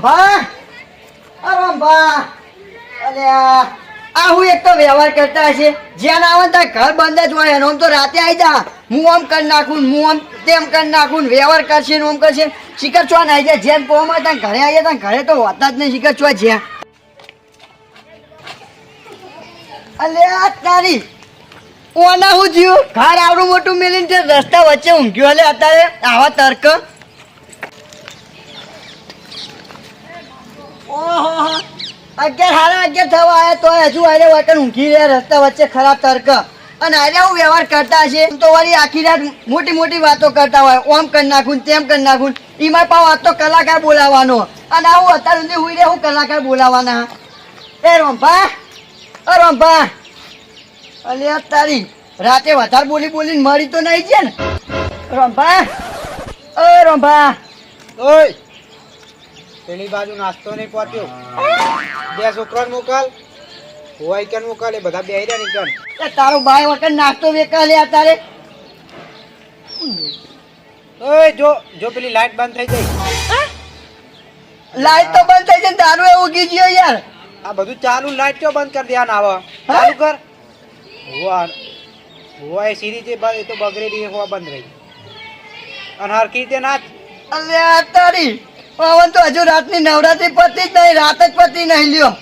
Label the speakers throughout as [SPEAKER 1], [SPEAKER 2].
[SPEAKER 1] રંભા આ રંભા આ હું એક તો વ્યવહાર કરતા હશે. જ્યાં આવે ત્યાં ઘર બંધ જ હોય. એનો તો રાતે આવી જા. હું આમ કરી નાખું હું આમ તેમ કરી નાખું વ્યવહાર કરશે ને આમ કરશે. શિખર છો ને આવી જાય. જેમ પોમાં ત્યાં ઘરે આવી ત્યાં ઘરે તો હોતા જ નહીં શિખર છો જ્યાં. અલ્યા તારી. ઓના હું જીવ ઘર આવડું મોટું મેલીને રસ્તા વચ્ચે ઊંઘ્યો. એટલે અત્યારે આવા તર્ક. ઓહો અગિયાર સાડા અગિયાર થવા આવ્યા તો હજુ આરે વટન ઊંઘી રહ્યા, રસ્તા વચ્ચે ખરાબ તર્ક. અને આરે હું વ્યવહાર કરતા હશે તો વળી આખી રાત મોટી મોટી વાતો કરતા હોય, ઓમ કરી નાખું તેમ કરી નાખું એમાં પાવ આ તો કલાકાર બોલાવવાનો. અને આવું હું અત્યાર સુધી હુઈ રહ્યા હું કલાકાર બોલાવવાના. એ રોંભા અ રંભા. અલ્યા તારી રાતે વધારે બોલી બોલીને મરી તો નહીં છે ને. રોંભા અ રોંભા.
[SPEAKER 2] ઓય. પેલી બાજુ નાસ્તો નહીં પહોંચ્યો. બે છોકરાને મોકલ. હોય કે મોકલ એ બધા બેહી રહ્યા નીકળ
[SPEAKER 1] તારો ભાઈ વખત નાસ્તો વેકાલે તારે
[SPEAKER 2] ઓય જો જો પેલી લાઈટ બંધ થઈ જાય
[SPEAKER 1] લાઈટ તો બંધ થઈ છે ને તારું એ ઉગી ગયો યાર.
[SPEAKER 2] આ બધું ચાલુ લાઈટ તો બંધ કરી દેવાનું આવે? ચાલુ કર. હોવા હોવા એ સીરી જે એ તો બગડેલી હોવા બંધ રહી. અને હરખી રીતે નાચ.
[SPEAKER 1] અલ્યા તારી પવન તો હજુ રાતની નવરાત્રી પતી જ નહીં રાત જ પતી નહીં લ્યો.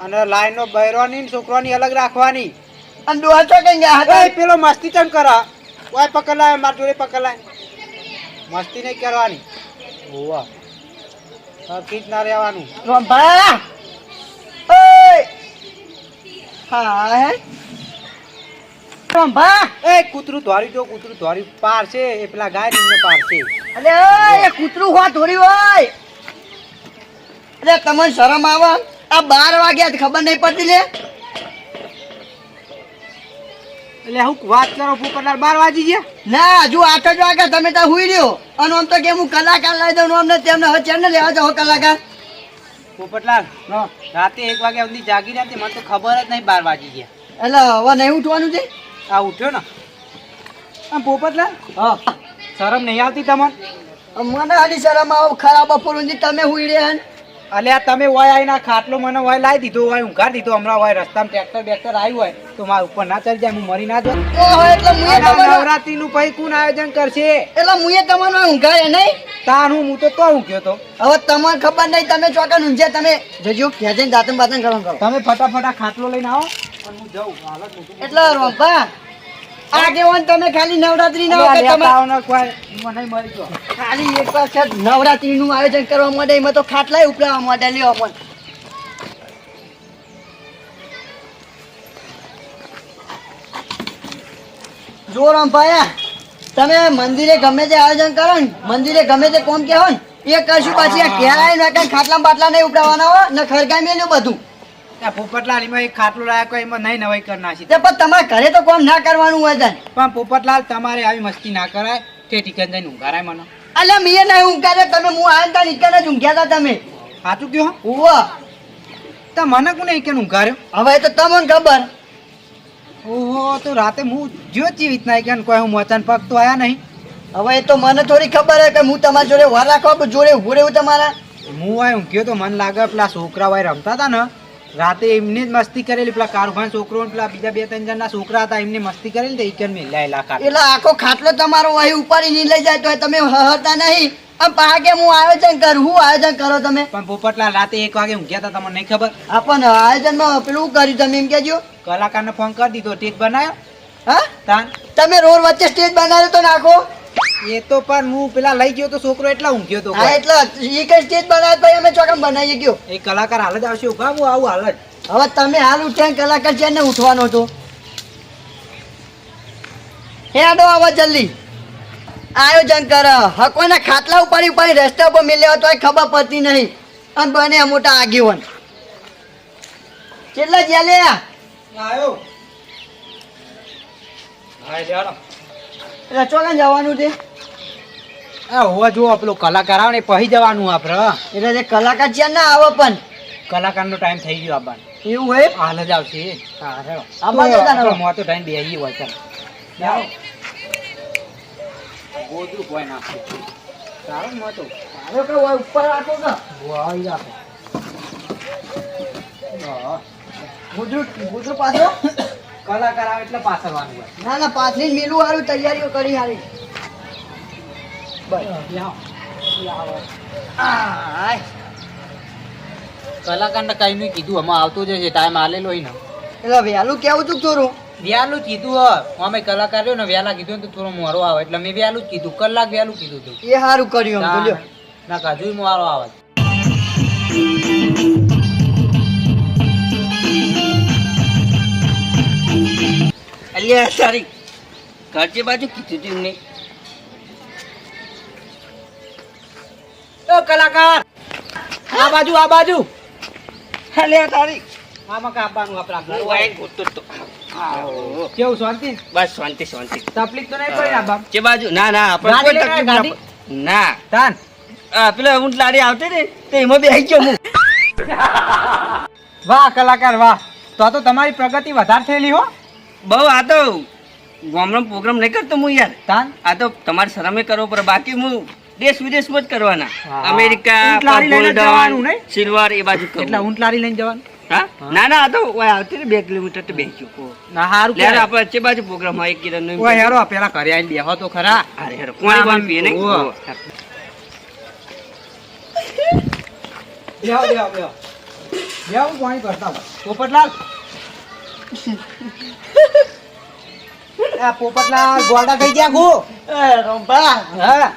[SPEAKER 2] અને લાઈન નો બહેરવાની ને છોકરાની અલગ રાખવાની.
[SPEAKER 1] અને ડોહા તો કઈ ગયા હતા?
[SPEAKER 2] પેલો મસ્તી ચમ કરા? ઓય પકડલાય માર જોડે પકડલાય. મસ્તી નહીં કરવાની ઓવા હરખી જ ના રહેવાનું.
[SPEAKER 1] રંભા! ઓય! હા હે? રંભા
[SPEAKER 2] એ કૂતરું ધોરી જો કૂતરું ધોરી પાર છે એ પેલા ગાય ને પાર છે
[SPEAKER 1] અલે એ કૂતરું હોત ધોરી હોય. અરે તમને શરમ આવે? આ બાર વાગ્યા ખબર નહીં પડતી લે.
[SPEAKER 2] એટલે હું વાત કરો ફૂકરનાર બાર વાગી ગયા.
[SPEAKER 1] ના હજુ આઠ જ વાગ્યા તમે ત્યાં હુઈ રહ્યો. અને આમ તો કે હું કલાકાર લઈ દઉં અમને તેમને હવે ચેનલ લેવા જાઓ કલાકાર
[SPEAKER 2] પોપટલાલ રાતે એક વાગ્યા સુધી જાગી રહ્યા તે મને તો ખબર જ નહીં બાર વાગી ગયા.
[SPEAKER 1] એટલે હવે નહીં ઉઠવાનું છે?
[SPEAKER 2] આ ઉઠ્યો ને. આમ પોપટલાલ
[SPEAKER 1] હા.
[SPEAKER 2] શરમ નહીં આવતી તમને?
[SPEAKER 1] મને આની શરમ આવો ખરાબ બપોર તમે હુઈ રહ્યા
[SPEAKER 2] અલ્યા તમે હોય આવીને ખાટલો મને હોય લાવી દીધો હોય ઊંઘાડી દીધો હમણાં હોય રસ્તામાં ટ્રેક્ટર બેક્ટર આવ્યું હોય તો મારા ઉપર ના ચડી જાય હું મરી ના જાઉં. નવરાત્રી નું પછી કોણ આયોજન કરશે?
[SPEAKER 1] એટલે મુએ તમને ઊંઘાય નહીં?
[SPEAKER 2] તાર હું હું તો તો ઊંઘ્યો તો.
[SPEAKER 1] હવે તમને ખબર નહીં તમે ચોકન ઊંઘ્યા તમે જજો ત્યાં જઈને દાંતન બાતન કરો.
[SPEAKER 2] તમે ફટાફટ ખાટલો લઈને આવો. હું જાઉં
[SPEAKER 1] એટલે રોંભા. આગેવાન તમે ખાલી નવરાત્રી ના
[SPEAKER 2] અલ્યા,
[SPEAKER 1] તમે
[SPEAKER 2] આવો ને કોઈ મને મરી ગયો.
[SPEAKER 1] ખાલી એક વખત નવરાત્રી નું આયોજન કરવા માટે એમાં તો ખાટલાય ઉપડાવવા માટે લેવા અમન જો રંભાયા તમે મંદિરે ગમે તે આયોજન કરો ને મંદિરે ગમે તે કોમ કહેવો ને એ કરશું પાછી આ ઘેર આવીને કઈ ખાટલા બાટલા નહીં ઉપડાવવાના હોય ને ખરગા મેલ્યું બધું.
[SPEAKER 2] પોપટલાલ એમાં એક ખાટલો લાયા કોઈ એમાં નહીં નવાઈ કરી નાખી.
[SPEAKER 1] પણ તમારે ઘરે તો કોમ ના કરવાનું હોય તને?
[SPEAKER 2] પણ પોપટલાલ તમારે આવી મસ્તી ના કરાય. તે ટીકન જઈને ઊંઘારાય મને.
[SPEAKER 1] અલ્યા મીએ નહીં ઊંઘ્યા તમે હું આવ્યા તા નીકળે જ ઊંઘ્યા તા તમે?
[SPEAKER 2] સાચું કયો
[SPEAKER 1] ઉવા
[SPEAKER 2] તો મને કોને એક ઊંઘાર્યો
[SPEAKER 1] હવે તો તમને ખબર.
[SPEAKER 2] ઓહો તો રાતે હું જો ચી રીતના કે કોઈ હું મચાન પગ તો આયા નહીં.
[SPEAKER 1] હવે એ તો મને થોડી ખબર હે કે હું તમારી જોડે વાર રાખવા જોડે ઊભો રહ્યું તમારા?
[SPEAKER 2] હું આ ઊંઘ્યો તો મને લાગે પેલા છોકરા રમતા હતા ને. રાતે એમને જ મસ્તી કરેલી પેલા કારુભાઈ છોકરો પેલા બીજા બે ત્રણ જણના છોકરા હતા એમને મસ્તી કરેલી તો મેં મેલાયેલા ખાટ
[SPEAKER 1] એટલે આખો ખાટલો તમારો અહીં ઉપાડી નહીં લઈ જાય તો તમે હહતા નહીં. આમ પાકે હું આયોજન કરું હું આયોજન કરો તમે?
[SPEAKER 2] પણ પોપટલાલ રાતે એક વાગે ઊંઘ્યા હતા તમને નહીં ખબર?
[SPEAKER 1] આ પણ આયોજનમાં પેલું કર્યું તમે એમ કેજો
[SPEAKER 2] કલાકારને ફોન કરી દીધો ટેક બનાવ્યો
[SPEAKER 1] હા? તમે રોડ વચ્ચે સ્ટેજ બનાવ્યો તો નાખો.
[SPEAKER 2] એ તો પણ હું પેલા લઈ ગયો તો છોકરો એટલા ઊંઘ્યો તો
[SPEAKER 1] હા એટલે એક જ સ્ટેજ બનાવ્યો ભાઈ અમે ચોકમ બનાવી ગયો.
[SPEAKER 2] એ કલાકાર હાલ જ આવશે ઊભા હું આવું હાલ જ.
[SPEAKER 1] હવે તમે હાલ ઉઠ્યા કલાકાર છે ને ઉઠવાનો હતો હેડો આવો જલ્દી. આયોજન કર. હકોના ખાટલા ઉપાડી ઉપાડી રસ્તા ઉપર મિલ્યો તો ખબર પડતી નહીં. અને બને મોટા આગેવાન. કેટલા જ્યાં લે
[SPEAKER 2] આવ્યો
[SPEAKER 1] એટલે ચોકન જવાનું છે.
[SPEAKER 2] હોવા જુઓ પેલો કલાકાર આવે ને પછી જવાનું આપણે
[SPEAKER 1] એટલે જે કલાકાર છે ના આવે પણ.
[SPEAKER 2] કલાકારનો ટાઈમ થઈ ગયો
[SPEAKER 1] એવું હોય
[SPEAKER 2] હાલ જ આવશે. હા હેડો
[SPEAKER 1] આબાન જતા રહો.
[SPEAKER 2] મોં તો ટાઈમ બેહી હોય ચાલ. ગોદરું કોઈ નાખે સારું મોટું?
[SPEAKER 1] હાલો કે ઓય ઉપર રાખો કે?
[SPEAKER 3] વાઈ રાખો
[SPEAKER 1] ગુજરું ગુજરું પાછો
[SPEAKER 3] કલાકાર આવે એટલે પાછળવાનું હોય.
[SPEAKER 1] ના ના પાછળ મેલું સારું તૈયારીઓ કરી આય
[SPEAKER 2] કલાકારને કઈ નહીં કીધું અમે આવતું જ છે ટાઈમ આલેલો હોય ને.
[SPEAKER 1] એટલે વહેલું કેવું તું થોડું?
[SPEAKER 2] વહેલું કીધું હ અમે કલાકાર રહ્યો ને વહેલા કીધું તો થોડો મોરો આવે. એટલે મેં વહેલું જ કીધું કલાક વહેલું કીધું તું.
[SPEAKER 1] એ સારું કર્યું તો
[SPEAKER 2] ના કાજુ મોરો આવે.
[SPEAKER 4] અલ્યા સારી ઘરચી બાજુ કીધું તું એમને.
[SPEAKER 2] ઓ કલાકાર! આ બાજુ આ બાજુ!
[SPEAKER 4] અલ્યા તારી.
[SPEAKER 2] આમાં કાપવાનું આપણા ઘર
[SPEAKER 4] હું આઈને તો.
[SPEAKER 2] કેવું શાંતિ?
[SPEAKER 4] બસ શાંતિ શાંતિ.
[SPEAKER 2] તકલીફ તો નહીં પડી આ બાપ.
[SPEAKER 4] જે બાજુ? ના ના આપણે કોઈ તકલીફ ના ના.
[SPEAKER 2] તાન.
[SPEAKER 4] આ પેલા ઊંટ લારી આવતી ને તે એમાં બેસી ગયો હું
[SPEAKER 2] વાહ કલાકાર વાહ. તો તો તમારી પ્રગતિ વધારે થયેલી હો.
[SPEAKER 4] બહુ આ તો ગામનો પ્રોગ્રામ નહીં કરતો હું યાર.
[SPEAKER 2] તાન.
[SPEAKER 4] આ તો તમારે શરમે કરવો પડે. બાકી હું દેશ વિદેશમાં જ કરવાના. અમેરિકા? સિલ્વર એ બાજુ
[SPEAKER 2] એટલે ઊંટ લારી લઈને જવાનું?
[SPEAKER 4] ના ના આ તો આવતી બે કિલોમીટર તો બેસી ગયો
[SPEAKER 2] ના હારું
[SPEAKER 4] લે આપણે વચ્ચે બાજુ પ્રોગ્રામ હોય એક કિરણ નો
[SPEAKER 2] ઓય હેરો પેલા ઘરે આવીને બેહો તો ખરા.
[SPEAKER 4] અરે હેરો કોણ કોણ પીએ.
[SPEAKER 2] બેહો બેહો બેહો. બેહો કરતા પોપટલાલ. આ પોપટલાલ ગોડા થઈ ગયા ગો.
[SPEAKER 1] એ
[SPEAKER 2] હા.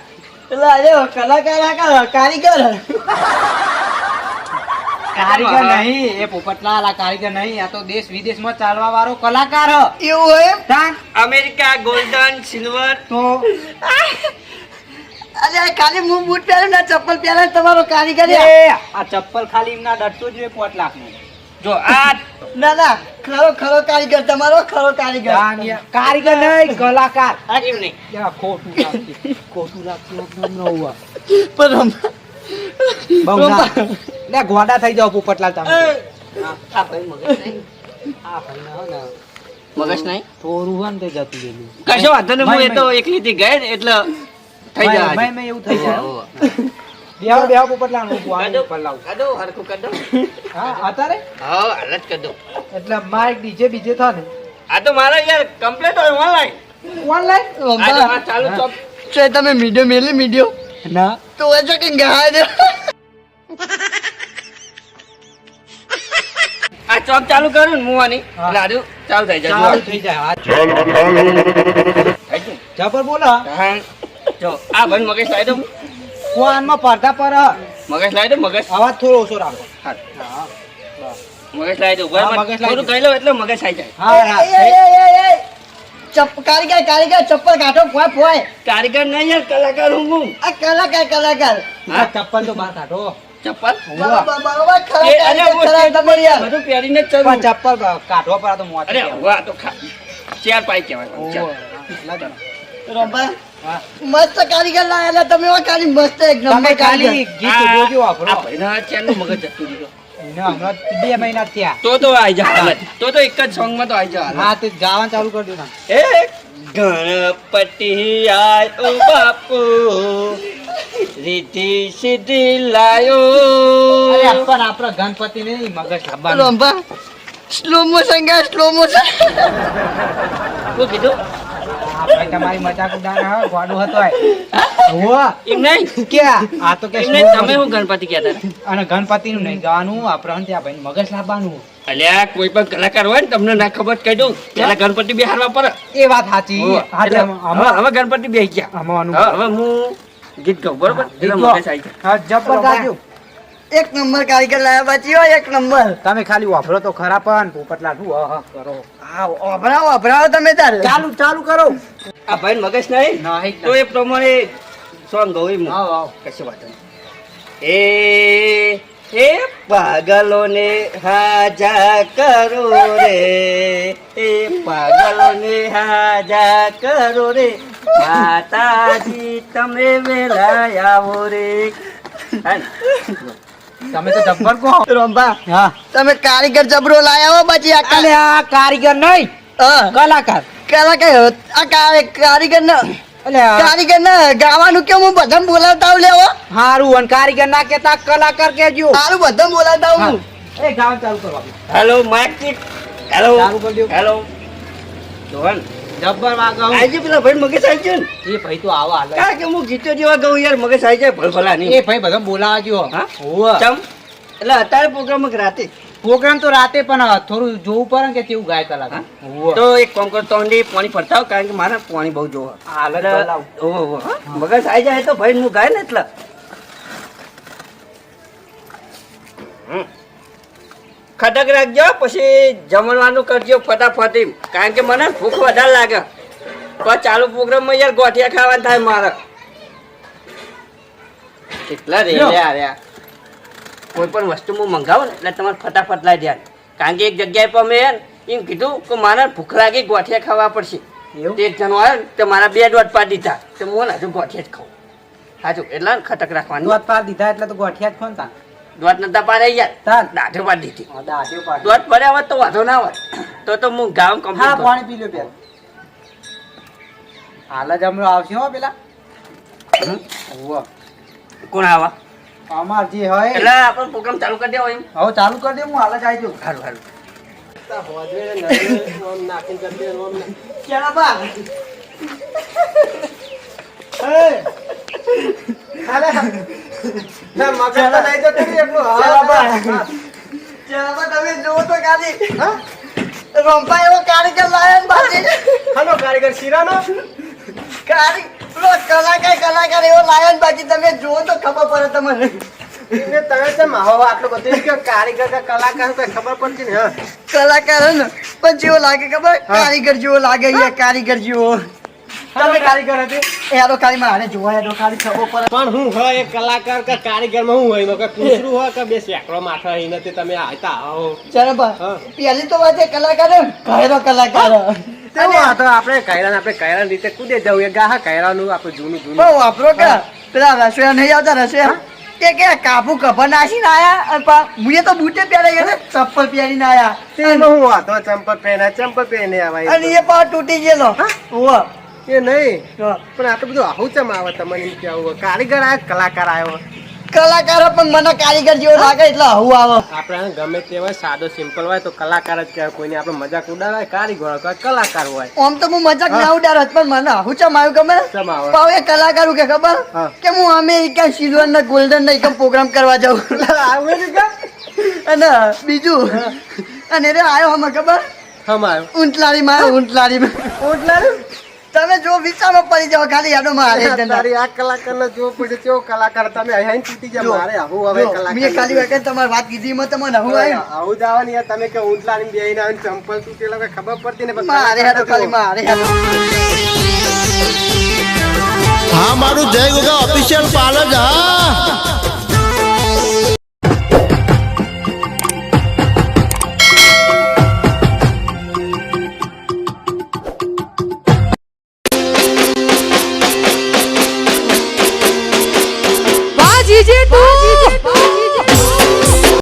[SPEAKER 1] એટલે આજે કલાકાર આ કારીગર.
[SPEAKER 2] કારીગર નહીં એ પોપટલાલ આ કારીગર નહીં આ તો દેશ વિદેશમાં ચાલવા વાળો કલાકાર. હ
[SPEAKER 1] એવું હોય એમ?
[SPEAKER 4] America golden silver.
[SPEAKER 2] તો?
[SPEAKER 1] આ ખાલી હું બૂટ પહેરું ને ચપ્પલ પહેરે તમારો કારીગર
[SPEAKER 2] એ આ ચપ્પલ ખાલી એમના ડરતો જોઈએ પોટ લાખનું
[SPEAKER 4] જો આ
[SPEAKER 1] ના ના ખરો ખરો કારીગર તમારો ખરો કારીગર.
[SPEAKER 2] કારીગર નહીં કલાકાર.
[SPEAKER 4] એમ નહીં?
[SPEAKER 2] ખોટું લાગશે ખોટું લાગતું એકદમ ન હોવા.
[SPEAKER 1] પણ
[SPEAKER 2] લે ગોડા થઈ જાવ પોપટલાલ તમે.
[SPEAKER 4] આ ભાઈ મગજ નહીં.
[SPEAKER 2] આ ભાઈ ના ને.
[SPEAKER 4] મગજ નહીં?
[SPEAKER 2] થોડું હોય ને તે જતું ગયેલું
[SPEAKER 4] કશો વાંધો નહીં હું એ તો એકલી થી ગઈ ને એટલે થઈ જાય
[SPEAKER 2] ભાઈ, મેં એવું થઈ જાય.
[SPEAKER 4] ઓહો.
[SPEAKER 2] બેહો બેહો પોપટલાલ હું પાણી
[SPEAKER 4] કાઢો.
[SPEAKER 2] ઉપર લાવું
[SPEAKER 4] હરખું કાઢો.
[SPEAKER 2] હા અત્યારે
[SPEAKER 4] હા હાલ જ કાઢો.
[SPEAKER 2] એટલે માઇક ડીજે બીજે થા ને
[SPEAKER 4] આ તો મારા યાર કમ્પ્લીટ હોય ઓનલાઈન
[SPEAKER 2] ઓનલાઈન
[SPEAKER 4] આ આ ચાલુ ચોપ
[SPEAKER 1] છે તમે મીડિયો મેલી મીડિયો
[SPEAKER 2] ના
[SPEAKER 1] તો એ જો કે ગાય દે
[SPEAKER 4] આ ચોપ ચાલુ કરું ને મુવાની આજુ ચાલુ થઈ જાય
[SPEAKER 2] ચાલુ
[SPEAKER 4] જો.
[SPEAKER 2] થઈ જાય હા
[SPEAKER 4] થઈ ગયું?
[SPEAKER 2] જબર બોલો
[SPEAKER 4] હા. જો આ ભાઈ મગજ લાવી દો
[SPEAKER 2] પડતા પર
[SPEAKER 4] મગજ લાવી દો મગજ.
[SPEAKER 2] અવાજ થોડો ઓછો રાખો.
[SPEAKER 4] મગજ લાવી દો
[SPEAKER 2] ઊભા મગજ
[SPEAKER 4] થોડું કહી લો એટલે મગજ આવી જાય.
[SPEAKER 2] હા હા.
[SPEAKER 1] કારીગર કારીગર ચપ્પલ કાઢો ફોય ફોય.
[SPEAKER 4] કારીગર નહીં યાર કલાકાર હું હું?
[SPEAKER 1] આ કલાકાર કલાકાર.
[SPEAKER 2] આ ચપ્પલ તો બહાર કાઢો.
[SPEAKER 4] ચપ્પલ?
[SPEAKER 1] બરોબર
[SPEAKER 4] બધું પહેરીને
[SPEAKER 2] ચપ્પલ કાઢવા પર આ તો મોત
[SPEAKER 4] અરે વાહ તો ચાર પાઈ કહેવાય. ચાર.
[SPEAKER 1] મસ્ત કારીગર લાયેલા તમે એવા કારી મસ્ત એક નંબર કારીગર.
[SPEAKER 2] ગીત જોજો વાપરો
[SPEAKER 4] ભાઈના ચારનું મગજ જતું રહ્યો.
[SPEAKER 2] બે મહિના થયા.
[SPEAKER 4] તો તો આવી જા તો તો એક જ સોંગમાં તો આવી જા
[SPEAKER 2] હા તે ગાવાનું ચાલુ કરી દો
[SPEAKER 4] એ ગણપતિ આયો બાપુ રીતિ સીધી લાયો.
[SPEAKER 2] અરે પણ આપણા ગણપતિ નહીં મગજ
[SPEAKER 1] રંભા સ્લો મોશન ગયા સ્લો મોશન
[SPEAKER 4] શું કીધું?
[SPEAKER 2] આ ભાઈ તમારી મજાક ઉડાડે હા ગોડું હતો હોવા
[SPEAKER 4] એમ નહીં?
[SPEAKER 2] કે આ તો કે
[SPEAKER 4] તમે હું ગણપતિ કહેતા હતા?
[SPEAKER 2] અને ગણપતિ નું નહીં ગાવાનું આપણે ત્યાં ભાઈ મગજ લાવવાનું.
[SPEAKER 4] અલ્યા કોઈ પણ કલાકાર હોય ને તમને ના ખબર કહી દઉં. પેલા ગણપતિ બિહારવા પડે
[SPEAKER 2] એ વાત સાચી.
[SPEAKER 4] હોવે. ગણપતિ બેસી ગયા. હવે હું ગીત ગાઉં બરોબર? એટલે
[SPEAKER 1] એક નંબર કારીગર લાયા બાચી એક નંબર.
[SPEAKER 2] તમે ખાલી વાપરો તો ખરા પણ પોપટલા શું હા હા કરો?
[SPEAKER 1] હા અભરાવો અભરાવો તમે તારે.
[SPEAKER 2] ચાલુ ચાલુ કરો.
[SPEAKER 4] આ ભાઈ મગજ નહીં?
[SPEAKER 2] નહીં
[SPEAKER 4] તો એ પ્રમાણે સોંગ ગાઉં એમ
[SPEAKER 2] હા હા
[SPEAKER 4] કશી વાત નહીં. એ એ પાગલોને હાજા કરો રે. એ પાગલોને હાજા કરો રે. માતાજી તમે વેલા આવો રે. હા ને?
[SPEAKER 2] તમે તો જબ્બર કહો.
[SPEAKER 1] રંભા
[SPEAKER 2] હા.
[SPEAKER 1] તમે કારીગર જબરો લાયા હો બચી આ
[SPEAKER 2] કાલે આ કારીગર નહીં કલાકાર.
[SPEAKER 1] કલાકાર આ કા- કારીગર ન કારીગર ના ગાવાનું કેમ હું બધા બોલાવતા આવું લેવો?
[SPEAKER 2] હારું અને કારીગર ના કેતા કલાકાર કેજો
[SPEAKER 1] હારું બધા બોલાવતા આવું.
[SPEAKER 2] એ ગાવા ચાલુ કરવા
[SPEAKER 4] hello mike hello. Hello John
[SPEAKER 5] જબ્બર વાગે
[SPEAKER 4] આજે પેલા ભાઈ મગજ આવી ગયો ને?
[SPEAKER 5] એ ભાઈ તો આવો હાલે.
[SPEAKER 4] કારણ કે હું ગીતો જેવા ગઉં યાર મગજ આવી જાય ભલભલા
[SPEAKER 5] એ ભાઈ બધા બોલાવા જો
[SPEAKER 4] હા? ચમ? એટલે અત્યારે પ્રોગ્રામ રાતે.
[SPEAKER 5] પ્રોગ્રામ તો રાતે પણ થોડું જોવું પડે ને કે કેવું ગાય કલાક.
[SPEAKER 4] તો. એક કામ કરો તોંડી પાણી ફરતા કારણ કે મારે પાણી બહુ જોવો. ઓહો? મગજ આવી જાય તો ભાઈ નું ગાય ને એટલે. હમ. ખટક રાખજો પછી જમણવાનું કરજો ફટાફટ કારણ કે મને ભૂખ વધારે લાગે. તો ચાલુ પ્રોગ્રામમાં યાર ગોઠિયા ખાવાનું થાય મારે. કેટલા રે. રહ્યા કોઈ પણ વસ્તુ હું મંગાવું ને એટલે તમારે ફટાફટ લાવી દે કારણ કે એક જગ્યાએ પણ મેં એમ કીધું કે મારે ભૂખ લાગી ગોઠિયા ખાવા પડશે.
[SPEAKER 5] એવું?
[SPEAKER 4] એક જણો આવ્યો તો મારા બે દોઢ પાડી દીધા. તો હું હજુ ગોઠિયા જ ખાઉં. હાજુ એટલે ખટક રાખવાનું.
[SPEAKER 5] દોઢ પાડી દીધા એટલે તો ગોઠિયા જ ખોન તા
[SPEAKER 4] દોઢ નતા પાડે યાર.
[SPEAKER 5] તાર.
[SPEAKER 4] દાઢે પાડી દીધી.
[SPEAKER 5] હા, પાડી.
[SPEAKER 4] દોઢ પડ્યા હોત તો વાંધો ના હોત તો તો હું ગામ
[SPEAKER 5] હા પાણી પી લો પેલા. હાલ જ હમણાં આવશે હો પેલા.
[SPEAKER 4] કોણ આવા?
[SPEAKER 5] અમાર જે હોય
[SPEAKER 4] એટલે આપણો પ્રોગ્રામ ચાલુ કરી દેવો એમ.
[SPEAKER 5] હવે ચાલુ કરી દે હું હાલ જ આવી જાઉં.
[SPEAKER 4] સારું સારું
[SPEAKER 1] ચાલો બા તમે જુઓ તો ખાલી. રંપા એવો કારીગર લાયા ને બાકી
[SPEAKER 2] કારીગર શીરાનો?
[SPEAKER 1] કારી કલાકાર કલાકાર એવો લાયન બાકી તમે જુઓ તો ખબર પડે તમને.
[SPEAKER 2] તમે કેમ આવો આટલો બધો? કે કારીગર કે કલાકાર કઈ ખબર પડતી ને
[SPEAKER 1] કલાકાર ને પણ જેવો લાગે ખબર? કારીગર જેવો લાગે અહીંયા કારીગર જેવો.
[SPEAKER 2] તમે કારીગર હતી.
[SPEAKER 1] એનો ખાલી મારે જોવા એનો ખાલી છબો પર
[SPEAKER 6] પણ હું હોય એક કલાકાર કે કારીગરમાં હું હોય નો કે કૂતરું હોય કે બે સેકડો માથા હી નથી તમે આવતા આવો
[SPEAKER 1] ચાલો બા. પહેલી તો વાત એ કલાકાર હે કલાકાર હે.
[SPEAKER 6] આ તો આપણે કાયરાને આપણે કાયરા રીતે કુદે જવું એ ગાહા કાયરાનું આપણે જૂનું જૂનું.
[SPEAKER 1] બહુ વાપરો કે પેલા રસોયા નહીં આવતા રસોયા તે કે કાપુ કભર નાખીને આયા અને મુએ તો બૂટે પહેરાઈ ગયા ને ચપ્પલ પહેરીને આયા.
[SPEAKER 6] હું વાતો ચંપલ પહેર્યા ચંપલ પહેરી આવા
[SPEAKER 1] અને એ પા તૂટી ગયેલો.
[SPEAKER 6] એ નહીં પણ આટલું બધું આવું ચમ આવે તમને એમ કેવું કારીગર આવ્યો કલાકાર આવ્યો.
[SPEAKER 1] કલાકાર પણ મને કારીગર જેવો લાગે એટલે આવું આવે.
[SPEAKER 6] આપણે ગમે તે હોય સાદો સિમ્પલ હોય તો કલાકાર જ કહેવાય. કોઈને આપણે મજાક ઉડાવાય કારીગર હોય કલાકાર હોય.
[SPEAKER 1] આમ તો હું મજાક ના ઉડાડત પણ મને આવું ચમ આવ્યું ખબર
[SPEAKER 6] ચમ આવે.
[SPEAKER 1] પાવ એ કલાકાર કે ખબર? કે હું અમેરિકન સિલ્વર ને ગોલ્ડન ને એકમ પ્રોગ્રામ કરવા જાઉં.
[SPEAKER 6] આવે
[SPEAKER 1] અને બીજું? અને રે આવ્યો હમ ખબર?
[SPEAKER 6] હમ આવ્યો
[SPEAKER 1] ઊંટલારી માં ઊંટલારી માં તમે જો વિચારો પડી જાવ ખાલી યાદો મારે
[SPEAKER 6] તારી આ કલાકાર ને જો પડી કેવો કલાકાર તમે અહીં તૂટી જાય મારે આવું હવે
[SPEAKER 1] કલાકાર મેં ખાલી વખત તમારી વાત કીધી એમાં તમને હું આવ્યું
[SPEAKER 6] આવું જ આવે ને યાર તમે કે ઊંટલાની બેહીને આવીને ચંપલ તૂટેલા કઈ ખબર પડતી ને
[SPEAKER 1] મારે હેડો ખાલી મારે હેડો
[SPEAKER 7] હા મારું જય ગોગા ઓફિશિયલ પાર્લર હા.